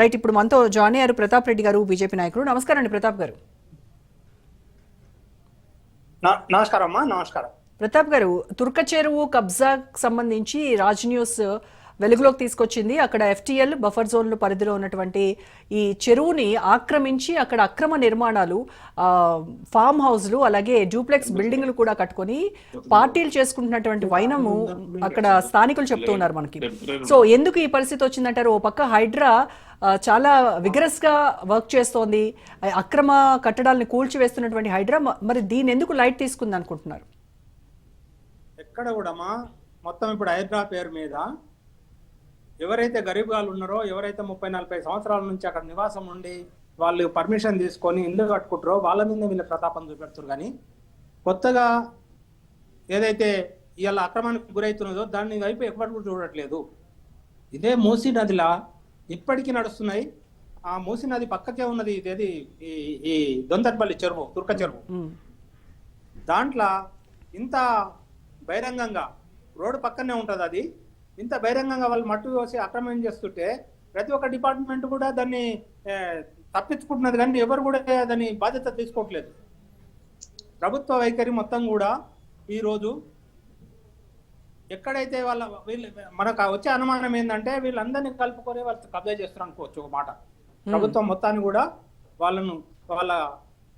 Right ఇప్పుడు మనతో join అయ్యారు ప్రతాప్ రెడ్డి గారు బీజేపీ నాయకుడు నమస్కారం అండి ప్రతాప్ గారు. నమస్కారం అమ్మా నమస్కారం. ప్రతాప్ గారు తుర్క చెరువు కబ్జాకు సంబంధించి రాజ్ న్యూస్ వెలుగులోకి తీసుకొచ్చింది. అక్కడ ఎఫ్టీఎల్ బఫర్ జోన్లు పరిధిలో ఉన్నటువంటి ఈ చెరువుని ఆక్రమించి అక్కడ అక్రమ నిర్మాణాలు ఫామ్ హౌస్లు అలాగే డూప్లెక్స్ బిల్డింగ్లు కూడా కట్టుకొని పార్టీలు చేసుకుంటున్నటువంటి వైనము అక్కడ స్థానికులు చెప్తూ ఉన్నారు మనకి. సో ఎందుకు ఈ పరిస్థితి వచ్చిందంటారు? ఓ పక్క హైడ్రా చాలా విగరస్గా వర్క్ చేస్తోంది. అక్రమ కట్టడాలను కూల్చివేస్తున్నటువంటి హైడ్రా మరి దీని ఎందుకు లైట్ తీసుకుంది అనుకుంటున్నారు ఎక్కడ కూడామా మొత్తం ఇప్పుడు హైదరాబాద్ పేరు మీద ఎవరైతే గరీబ్ ఉన్నారో ఎవరైతే ముప్పై నలభై సంవత్సరాల నుంచి అక్కడ నివాసం ఉండి వాళ్ళు పర్మిషన్ తీసుకొని ఇల్లు కట్టుకుంటారో వాళ్ళ మీద వీళ్ళ ప్రతాపం చూపెడుతారు కానీ కొత్తగా ఏదైతే ఇవాళ అక్రమానికి గురవుతున్నదో దాన్ని వైపు ఎప్పటి కూడా చూడట్లేదు. ఇదే మూసీ నదిలా ఇప్పటికీ నడుస్తున్నాయి. ఆ మూసీ నది పక్కకే ఉన్నది ఇదేది? ఈ ఈ దొంతట్పల్లి చెరువు తుర్క చెరువు. దాంట్లో ఇంత బహిరంగంగా రోడ్డు పక్కనే ఉంటుంది అది. ఇంత బహిరంగంగా వాళ్ళు మట్టు వేసి అక్రమం చేస్తుంటే ప్రతి ఒక్క డిపార్ట్మెంట్ కూడా దాన్ని తప్పించుకుంటున్నది కానీ ఎవరు కూడా దాని బాధ్యత తీసుకోవట్లేదు. ప్రభుత్వ వైఖరి మొత్తం కూడా ఈరోజు ఎక్కడైతే వాళ్ళ వీళ్ళు మనకు వచ్చే అనుమానం ఏంటంటే వీళ్ళందరినీ కలుపుకొని వాళ్ళు కబ్జా చేస్తారు అనుకోవచ్చు ఒక మాట. ప్రభుత్వం మొత్తాన్ని కూడా వాళ్ళను వాళ్ళ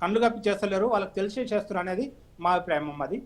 కళ్ళు కప్పి చేస్తలేరు వాళ్ళకి తెలిసి చేస్తున్నారు అనేది మా అభిప్రాయం అది